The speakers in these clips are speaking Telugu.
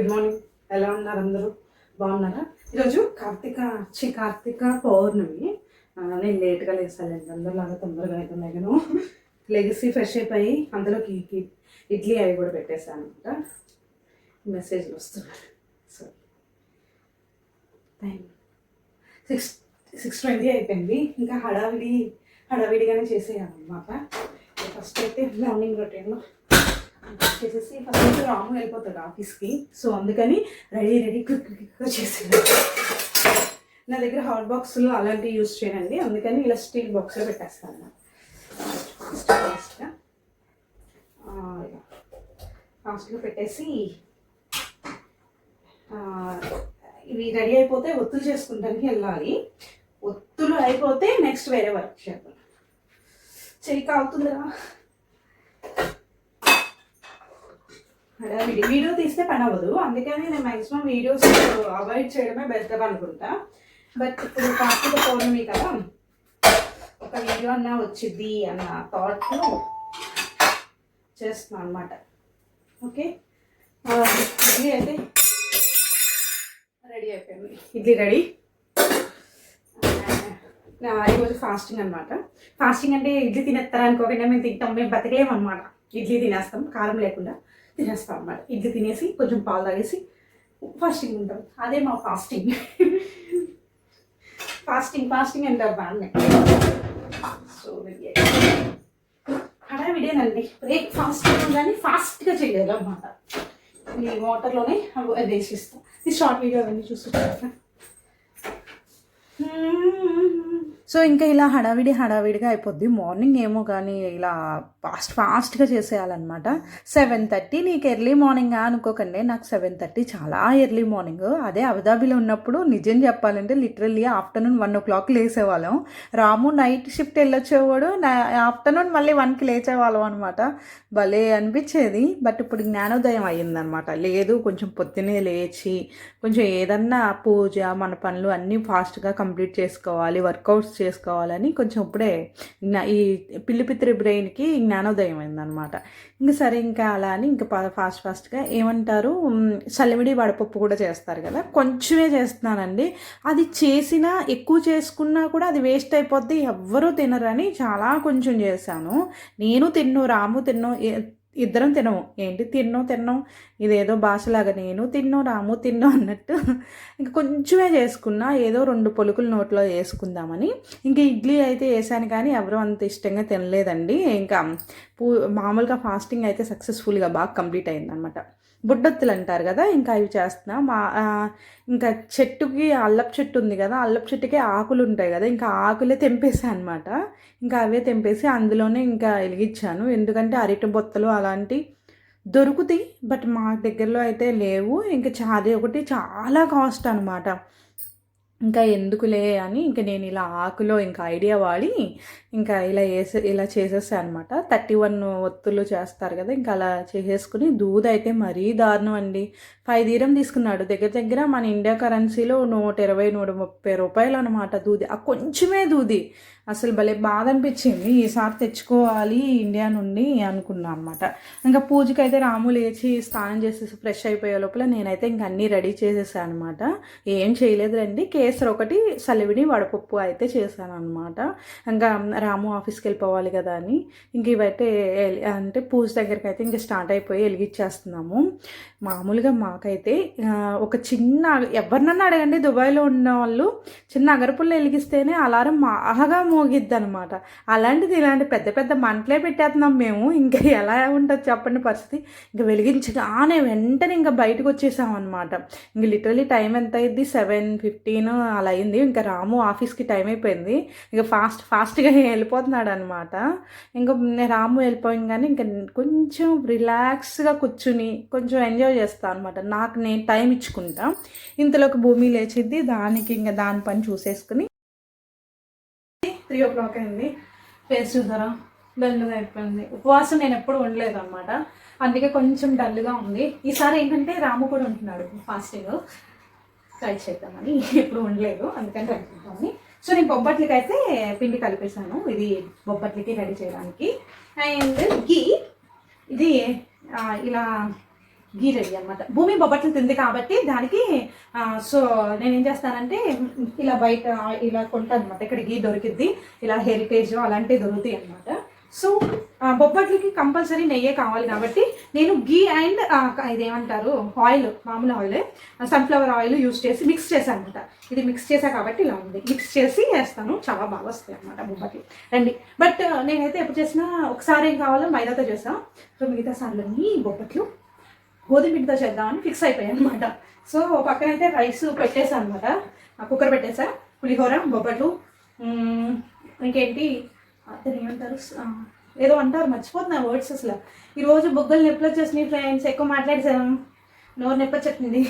గుడ్ మార్నింగ్ ఎలా ఉన్నారు అందరూ? బాగున్నారా? ఈరోజు కార్తీక చి కార్తీక పౌర్ణమి. నేను లేట్గా లేసానండి అందరిలాగా తొందరగా అయితే నేను లెగసీ ఫ్రెష్ అయిపోయి అందులోకి ఇడ్లీ- అవి కూడా పెట్టేశాను అనమాట మెసేజ్లు వస్తున్నాయి. So time six six twenty అయిపోయింది. ఇంకా హడావిడి హడావిడిగానే చేసేయాలన్నమాట. ఫస్ట్ అయితే మార్నింగ్ రొటీన్లో చేసేసి ఫస్ట్ రాము వెళ్ళిపోతాడు ఆఫీస్కి. సో అందుకని రెడీ రెడీ క్విక్ క్విక్గా చేసేది నా దగ్గర హాట్ బాక్స్లో అలాంటివి యూజ్ చేయనండి. అందుకని ఇలా స్టీల్ బాక్స్లో పెట్టేస్తాను. ఫస్ట్ ఫాస్ట్గా ఫాస్ట్గా పెట్టేసి ఇవి రెడీ అయిపోతే ఒత్తులు చేసుకుంటానికి వెళ్ళాలి. ఒత్తులు అయిపోతే నెక్స్ట్ వేరే వర్క్ చేద్దాం. చెయ్యి కావుతుందిరా వీడియో తీస్తే పని అవ్వదు. అందుకని నేను మ్యాక్సిమం వీడియోస్ అవాయిడ్ చేయడమే బెటర్ అనుకుంటా. బట్ ఇప్పుడు కార్తీక పౌర్ణమి కదా ఒక వీడియో అన్నా వచ్చింది అన్న థాట్తో చేస్తున్నాను అనమాట ఓకే? ఇడ్లీ అయితే రెడీ అయిపోయింది. ఇడ్లీ రెడీ? ఈరోజు ఫాస్టింగ్ అనమాట ఫాస్టింగ్ అంటే ఇడ్లీ తినేస్తారా అనుకోకుండా మేము తింటాం మేము బతకలేము అనమాట ఇడ్లీ తినేస్తాం కారం లేకుండా. తినేస్తాం అన్నమాట ఇడ్లీ తినేసి కొంచెం పాలు తాగేసి ఫాస్టింగ్ ఉంటాం. అదే మా ఫాస్టింగ్ ఫాస్టింగ్ ఫాస్టింగ్ అంటారు దాన్ని సో హడావిడేనండి బ్రేక్ఫాస్ట్ కానీ ఫాస్ట్గా చేయాలి అన్నమాట ఈ వాటర్లోనే అవి వేసిస్తాం. ఈ షార్ట్ వీడియో అవన్నీ చూస్తుంటారా? Hmm. సో ఇంకా ఇలా హడావిడి హడావిడిగా అయిపోద్ది. మార్నింగ్ ఏమో కానీ ఇలా ఫాస్ట్ ఫాస్ట్గా చేసేయాలన్నమాట. సెవెన్ థర్టీ నీకు ఎర్లీ మార్నింగ్ అనుకోకండి. నాకు సెవెన్ థర్టీ చాలా ఎర్లీ మార్నింగ్. అదే అబుదాబిలో ఉన్నప్పుడు నిజం చెప్పాలంటే literally afternoon one o'clock లేసేవాళ్ళం. రాము నైట్ షిఫ్ట్ వెళ్ళొచ్చేవాడు ఆఫ్టర్నూన్ మళ్ళీ వన్కి లేచేవాళ్ళం అనమాట భలే అనిపించేది. బట్ ఇప్పుడు జ్ఞానోదయం అయ్యిందనమాట లేదు కొంచెం పొద్దునే లేచి కొంచెం ఏదన్నా పూజ మన పనులు అన్నీ ఫాస్ట్గా కంప్లీట్ చేసుకోవాలి. వర్కౌట్స్ చేసుకోవాలని కొంచెం ఇప్పుడే ఈ పిల్లిపిత్రి బ్రెయిన్కి జ్ఞానోదయం అయిందనమాట ఇంకా సరే ఇంకా అలా అని ఇంకా ఫాస్ట్ ఫాస్ట్గా ఏమంటారు మ్, వడపప్పు కూడా చేస్తారు కదా. కొంచెమే చేస్తున్నానండి. అది చేసినా ఎక్కువ చేసుకున్నా కూడా అది వేస్ట్ అయిపోద్ది. ఎవ్వరూ తినరని చాలా కొంచెం చేశాను. నేను తిన్ను రాము తిన్ను ఇద్దరం తినము. ఏంటి? తిన్నో తిన్నాం. ఇదేదో భాషలాగా నేను తిన్నో రాము తిన్నో అన్నట్టు ఇంకా కొంచెమే చేసుకున్నా ఏదో రెండు పొలుకులు నోట్లో వేసుకుందామని. ఇంకా ఇడ్లీ అయితే వేసాను కానీ ఎవరు అంత ఇష్టంగా తినలేదండి. ఇంకా పూ మామూలుగా ఫాస్టింగ్ అయితే సక్సెస్ఫుల్గా బాగా కంప్లీట్ అయిందనమాట. బుడ్డొత్తులు అంటారు కదా ఇంకా అవి చేస్తున్నా. మా ఇంకా చెట్టుకి అల్లపు చెట్టు ఉంది కదా అల్లపు చెట్టుకి ఆకులు ఉంటాయి కదా ఇంకా ఆకులే తెంపేసాను అనమాట ఇంకా అవే తెంపేసి అందులోనే ఇంకా వెలిగించాను. ఎందుకంటే అరటి బొత్తలు అలాంటి దొరుకుతాయి బట్ మా దగ్గరలో అయితే లేవు. ఇంకా చాది ఒకటి చాలా కాస్ట్ అనమాట ఇంకా ఎందుకులే అని ఇంకా నేను ఇలా ఆకులో ఇంకా ఐడియా వాడి ఇంకా ఇలా వేసే ఇలా చేసేసాను అనమాట థర్టీ వన్ ఒత్తులు చేస్తారు కదా ఇంకా అలా చేసేసుకుని దూద్ అయితే మరీ దారుణం అండి. ఫైవ్ దీరం తీసుకున్నాడు. దగ్గర దగ్గర మన ఇండియా కరెన్సీలో నూట ఇరవై నూట ముప్పై రూపాయలు అనమాట దూది. ఆ కొంచెమే దూది. అసలు భలే బాధ అనిపించింది ఈసారి తెచ్చుకోవాలి ఇండియా నుండి అనుకున్నా అనమాట ఇంకా పూజకి అయితే రాము లేచి స్నానం చేసేసి ఫ్రెష్ అయిపోయే లోపల నేనైతే ఇంక అన్నీ రెడీ చేసేసాను అనమాట ఏం చేయలేదురండి కేసరి ఒకటి సలివిడి వడపప్పు అయితే చేశాను అనమాట ఇంకా రాము ఆఫీస్కి వెళ్ళిపోవాలి కదా అని. ఇంక ఇవైతే అంటే పూజ దగ్గరికి అయితే ఇంకా స్టార్ట్ అయిపోయి వెలిగించేస్తున్నాము మామూలుగా మాకైతే ఒక చిన్న ఎవరినన్నా అడగండి. దుబాయ్లో ఉన్న వాళ్ళు చిన్న అగరపుల్ల వెలిగిస్తేనే అలారం బాగా మోగిద్ది అనమాట అలాంటిది ఇలాంటి పెద్ద పెద్ద మంటలే పెట్టేస్తున్నాం మేము. ఇంకా ఎలా ఉంటుంది చెప్పండి పరిస్థితి? ఇంకా వెలిగించగానే వెంటనే ఇంకా బయటకు వచ్చేసాం అనమాట ఇంక లిటరలీ టైం ఎంత అయింది సెవెన్ ఫిఫ్టీన్ అలా అయింది. ఇంకా రాము ఆఫీస్కి టైం అయిపోయింది. ఇంకా ఫాస్ట్ ఫాస్ట్గా వెళ్ళిపోతున్నాడు అనమాట ఇంకా రాము వెళ్ళిపోయింగానే ఇంకా కొంచెం రిలాక్స్గా కూర్చుని కొంచెం ఎంజాయ్ చేస్తాను అనమాట నాకు నేను టైం ఇచ్చుకుంటా. ఇంతలోకి భూమి లేచిద్ది. దానికి ఇంకా దాని పని చూసేసుకుని త్రీ ఓ క్లాక్ అయింది. ఫేస్ చూసారా డల్గా అయిపోయింది. ఉపవాసం నేను ఎప్పుడు ఉండలేదు అనమాట అందుకే కొంచెం డల్గా ఉంది. ఈసారి ఏంటంటే రాము కూడా ఉంటున్నాడు ఫాస్టింగ్. ట్రై చేద్దామని ఎప్పుడు ఉండలేదు. అందుకని ట్రై చేద్దామని. సో నేను బొబ్బట్లకి అయితే పిండి కలిపేశాను. ఇది బొబ్బట్లకి రెడీ చేయడానికి. అండ్ గీ ఇది ఇలా గీ రెడీ అనమాట భూమి బొబ్బట్లు తింది కాబట్టి దానికి సో నేను ఏం చేస్తానంటే ఇలా బయట ఇలా కొంటాను అనమాట ఇక్కడ గీ దొరికిద్ది. ఇలా హెరిటేజ్ అలాంటివి దొరుకుతాయి అనమాట సో బొబ్బట్లకి కంపల్సరీ నెయ్యే కావాలి కాబట్టి నేను గీ అండ్ ఇదేమంటారు ఆయిల్ మామూలు ఆయిల్ సన్ఫ్లవర్ ఆయిల్ యూస్ చేసి మిక్స్ చేశాను అనమాట ఇది మిక్స్ చేశా కాబట్టి ఇలా ఉంది. మిక్స్ చేసి వేస్తాను. చాలా బాగా వస్తాయి అనమాట బొబ్బట్లు. రండి. బట్ నేనైతే ఎప్పుడు చేసినా ఒకసారి ఏం కావాలో మైదాతో చేసాను సో మిగతా సార్లన్నీ బొబ్బట్లు గోధుమ పిండితో చేద్దామని ఫిక్స్ అయిపోయాయి అనమాట సో పక్కన అయితే రైస్ పెట్టేసా అనమాట కుక్కర్ పెట్టేసా. పులిహోర బొబ్బట్లు ఇంకేంటి? అతను ఏమంటారు? ఏదో అంటారు మర్చిపోతున్నా వర్డ్స్ అసలు. ఈరోజు బుగ్గలు నొప్పి వచ్చేసినాయి ఫ్రెండ్స్ ఎక్కువ మాట్లాడేసాను నోరు నొప్పి చెప్పింది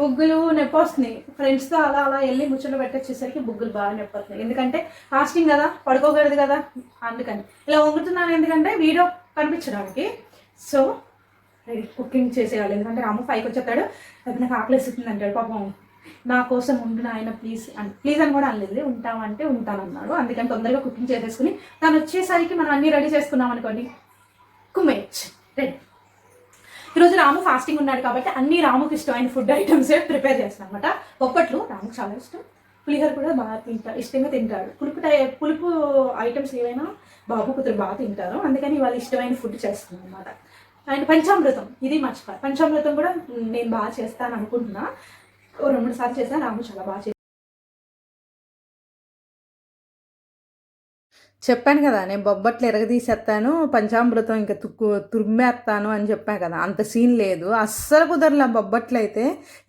బుగ్గులు నొప్పి వస్తున్నాయి. ఫ్రెండ్స్తో అలా అలా వెళ్ళి ముచ్చట్లు పెట్టొచ్చేసరికి బుగ్గులు బాగా నొప్పి వస్తున్నాయి. ఎందుకంటే ఫాస్టింగ్ కదా పడుకోకూడదు కదా అందుకని. ఇలా వంగుతున్నాను ఎందుకంటే వీడియో కనిపించడానికి. సో కుకింగ్ చేసేయాలి. ఎందుకంటే రాము ఫైవ్కి వచ్చేస్తాడు. అది నాకు ఆకలిస్తుంది అంటాడు పాపం. నా కోసం ఉంటున్న ఆయన ప్లీజ్ అని ప్లీజ్ అని కూడా అనలేదు. ఉంటామంటే ఉంటానన్నాడు అందుకని తొందరగా కుకింగ్ చేసేసుకుని తను వచ్చేసరికి మనం అన్నీ రెడీ చేసుకున్నాం అనుకోండి. కుమేచ్. రెడీ ఈరోజు రాము ఫాస్టింగ్ ఉన్నాడు కాబట్టి అన్ని రాముకి ఇష్టమైన ఫుడ్ ఐటమ్స్ ప్రిపేర్ చేస్తాను అనమాట ఒక్కట్లు రాముకి చాలా ఇష్టం. పులిహోర కూడా బాగా తింటాడు ఇష్టంగా తింటాడు. పులుపు పులుపు ఐటమ్స్ ఏవైనా బాబు కూతురు బాగా తింటారు. అందుకని వాళ్ళ ఇష్టమైన ఫుడ్ చేస్తుంది అనమాట అండ్ పంచామృతం ఇది మర్చిపోయి. పంచామృతం కూడా నేను బాగా చేస్తాను అనుకుంటున్నా. ఓ రెండు మూడు సార్లు చేశాను రాము చాలా బాగా చెప్పాను కదా నేను బొబ్బట్లు ఎరగదీసేస్తాను పంచామృతం ఇంకా తుక్కు తురిమేస్తాను అని చెప్పాను కదా అంత సీన్ లేదు. అస్సలు కుదరలే బొబ్బట్లు అయితే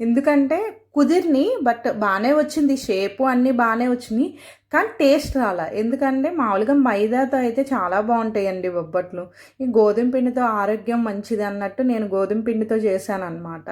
ఎందుకంటే కుదిరిని బట్ బాగానే వచ్చింది షేపు అన్నీ బాగానే వచ్చినాయి కానీ టేస్ట్ రాలా. ఎందుకంటే మామూలుగా మైదాతో అయితే చాలా బాగుంటాయండి బొబ్బట్లు. ఈ గోధుమ పిండితో ఆరోగ్యం మంచిది అన్నట్టు నేను గోధుమ పిండితో చేశాను అనమాట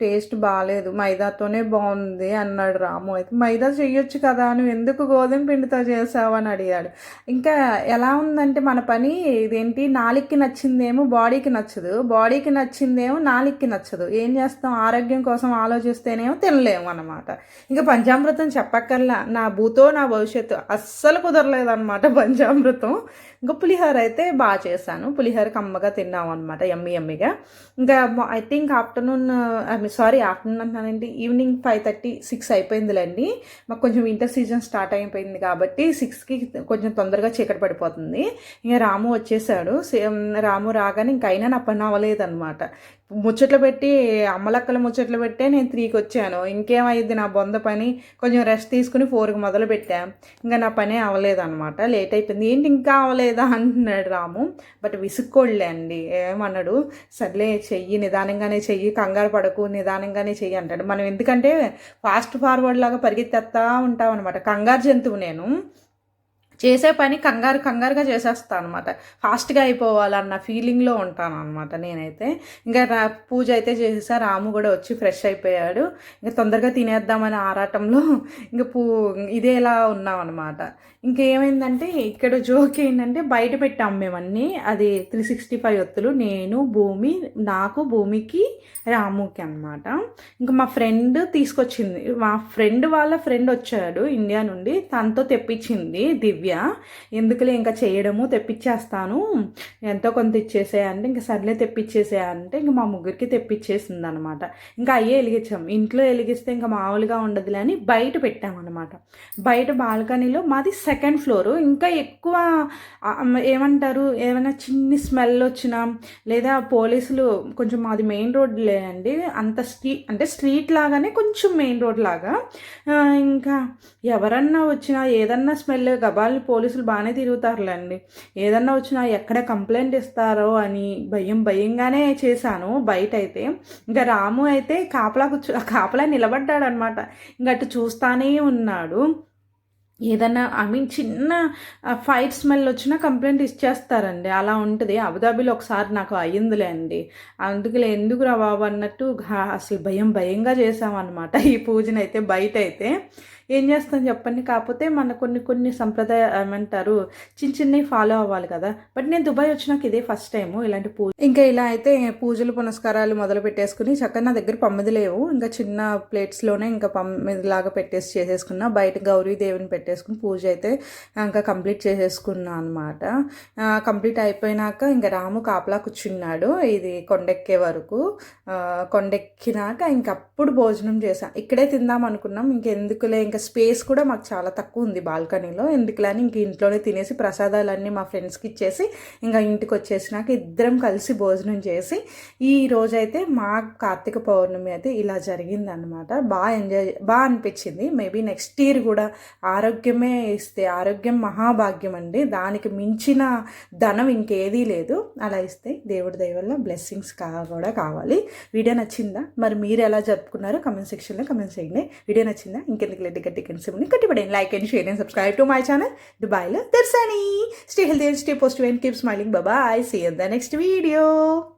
టేస్ట్ బాగాలేదు మైదాతోనే బాగుంది అన్నాడు రాము. అయితే మైదా చెయ్యొచ్చు కదా నువ్వు ఎందుకు గోధుమ పిండితో చేసావు అని అడిగాడు. ఇంకా ఎలా ఉందంటే మన పని ఇదేంటి? నాలిక్కి నచ్చిందేమో బాడీకి నచ్చదు. బాడీకి నచ్చిందేమో నాలిక్కి నచ్చదు. ఏం చేస్తాం? ఆరోగ్యం కోసం ఆలోచిస్తేనేమో తినలేము అన్నమాట. ఇంకా పంచామృతం చెప్పక్కర్లా. నా భూతో నా భవిష్యత్తు అస్సలు కుదరలేదన్నమాట పంచామృతం. ఇంకా పులిహోర అయితే బాగా చేశాను. పులిహోర కమ్మగా తిన్నాం అనమాట ఎమ్మి ఎమ్మిగా ఇంకా I think afternoon sorry afternoon అంటానండి evening five thirty six అయిపోయిందిలేండి. మాకు కొంచెం వింటర్ సీజన్ స్టార్ట్ అయిపోయింది కాబట్టి సిక్స్కి కొంచెం తొందరగా చీకటి పడిపోతుంది. ఇంకా రాము వచ్చేసాడు. సేమ్ రాము రాగానే ఇంక అయినా నా పని అవ్వలేదన్నమాట. ముచ్చట్లు పెట్టి అమ్మలక్కల ముచ్చట్లు పెట్టే నేను త్రీకి వచ్చాను. ఇంకేమైంది? నా బొంద పని కొంచెం రెస్ట్ తీసుకుని ఫోర్కి మొదలు పెట్టా. ఇంకా నా పనే అవ్వలేదన్నమాట. లేట్ అయిపోయింది. ఏంటి ఇంకా అవ్వలేదా? అంటున్నాడు రాము. బట్ విసుక్కోళ్ళే అండి. ఏమన్నాడు? సర్లే చెయ్యి. నిదానంగానే చెయ్యి. కంగారు పడకు. నిదానంగానే చెయ్యి అంటాడు. మనం ఎందుకంటే ఫాస్ట్ ఫార్వర్డ్ లాగా పరిగెత్తేస్తా ఉంటాం అనమాట కంగారు జంతువు నేను. చేసే పని కంగారు కంగారుగా చేసేస్తాను అనమాట ఫాస్ట్గా అయిపోవాలన్న ఫీలింగ్లో ఉంటాను అనమాట నేనైతే. ఇంకా రా పూజ అయితే చేసేసా రాము కూడా వచ్చి ఫ్రెష్ అయిపోయాడు. ఇంకా తొందరగా తినేద్దామని ఆరాటంలో ఇంకా పూ ఇదేలా ఉన్నాం అనమాట ఇంకేమైందంటే ఇక్కడ జోక్ ఏంటంటే బయట పెట్టాం మేమన్నీ. అది త్రీ సిక్స్టీ ఫైవ్ ఒత్తులు. నేను భూమి నాకు భూమికి రాముకి అనమాట ఇంకా మా ఫ్రెండ్ తీసుకొచ్చింది. మా ఫ్రెండ్ వాళ్ళ ఫ్రెండ్ వచ్చాడు ఇండియా నుండి. తనతో తెప్పించింది దివ్య. ఎందుకులే ఇంకా చేయడము తెప్పించేస్తాను. ఎంతో కొంత ఇచ్చేసేయంటే ఇంకా సర్లే తెప్పించేసేయంటే ఇంకా మా ముగ్గురికి తెప్పించేసింది అనమాట ఇంకా అయ్యే వెలిగించాం. ఇంట్లో వెలిగిస్తే ఇంకా మామూలుగా ఉండదులే అని బయట పెట్టామన్నమాట. బయట బాల్కనీలో మాది సెకండ్ ఫ్లోరు ఇంకా ఎక్కువ ఏమంటారు ఏమైనా చిన్ని స్మెల్ వచ్చినా లేదా పోలీసులు కొంచెం మాది మెయిన్ రోడ్ లేదండి అంత స్ట్రీట్ అంటే స్ట్రీట్ లాగానే కొంచెం మెయిన్ రోడ్ లాగా. ఇంకా ఎవరన్నా వచ్చినా ఏదన్నా స్మెల్ గబాల్ని పోలీసులు బాగానే తిరుగుతారులేండి. ఏదన్నా వచ్చినా ఎక్కడ కంప్లైంట్ ఇస్తారో అని భయం భయంగానే చేశాను బయట అయితే ఇంకా రాము అయితే కాపలా కూర్చో కాపలా నిలబడ్డాడు అనమాట ఇంకా అటు చూస్తానే ఉన్నాడు. ఏదన్నా ఐ మీన్ చిన్న ఫైట్ స్మెల్ వచ్చినా కంప్లైంట్ ఇచ్చేస్తారండి. అలా ఉంటుంది. అబుదాబీలో ఒకసారి నాకు అయ్యిందిలే అండి. అందుకులే ఎందుకు రా బాబు అన్నట్టు అసలు భయం భయంగా చేసామన్నమాట ఈ పూజనైతే బయట అయితే ఏం చేస్తాం చెప్పండి. కాకపోతే మన కొన్ని కొన్ని సంప్రదాయ ఏమంటారు చిన్న చిన్నవి ఫాలో అవ్వాలి కదా. బట్ నేను దుబాయ్ వచ్చినాక ఇదే ఫస్ట్ టైము ఇలాంటి పూజ ఇంకా ఇలా అయితే పూజలు పునస్కారాలు మొదలు పెట్టేసుకుని చక్కగా నా దగ్గర పమ్మిది లేవు. ఇంకా చిన్న ప్లేట్స్లోనే ఇంకా పమ్మిదిలాగా పెట్టేసి చేసేసుకున్నా. బయట గౌరీ దేవుని పెట్టేసుకుని పూజ అయితే ఇంకా కంప్లీట్ చేసేసుకున్నా అనమాట కంప్లీట్ అయిపోయినాక ఇంకా రాము కాపలా కూర్చున్నాడు. ఇది కొండెక్కే వరకు. కొండెక్కినాక ఇంకప్పుడు భోజనం చేసాం ఇక్కడే తిందాం అనుకున్నాం. ఇంకెందుకులే ఇంకా ఇంకా స్పేస్ కూడా మాకు చాలా తక్కువ ఉంది బాల్కనీలో. ఎందుకులని అని ఇంక ఇంట్లోనే తినేసి ప్రసాదాలన్నీ మా ఫ్రెండ్స్కి ఇచ్చేసి ఇంకా ఇంటికి వచ్చేసినాక ఇద్దరం కలిసి భోజనం చేసి ఈ రోజైతే మా కార్తీక పౌర్ణమి అయితే ఇలా జరిగిందనమాట బాగా ఎంజాయ్ బాగా అనిపించింది. మేబీ నెక్స్ట్ ఇయర్ కూడా ఆరోగ్యమే ఇస్తే ఆరోగ్యం మహాభాగ్యం అండి. దానికి మించిన ధనం ఇంకేదీ లేదు. అలా ఇస్తే దేవుడి దయవల్ల బ్లెస్సింగ్స్ కా కూడా కావాలి. వీడియో నచ్చిందా? మరి మీరు ఎలా జరుపుకున్నారో కమెంట్ సెక్షన్లో కమెంట్ చేయండి. వీడియో నచ్చిందా? ఇంకెందుకు లేదు get taken soon. Continue like and share and subscribe to my channel. Dubai Darsani. Stay healthy and stay positive and keep smiling. Bye bye. See you in the next video.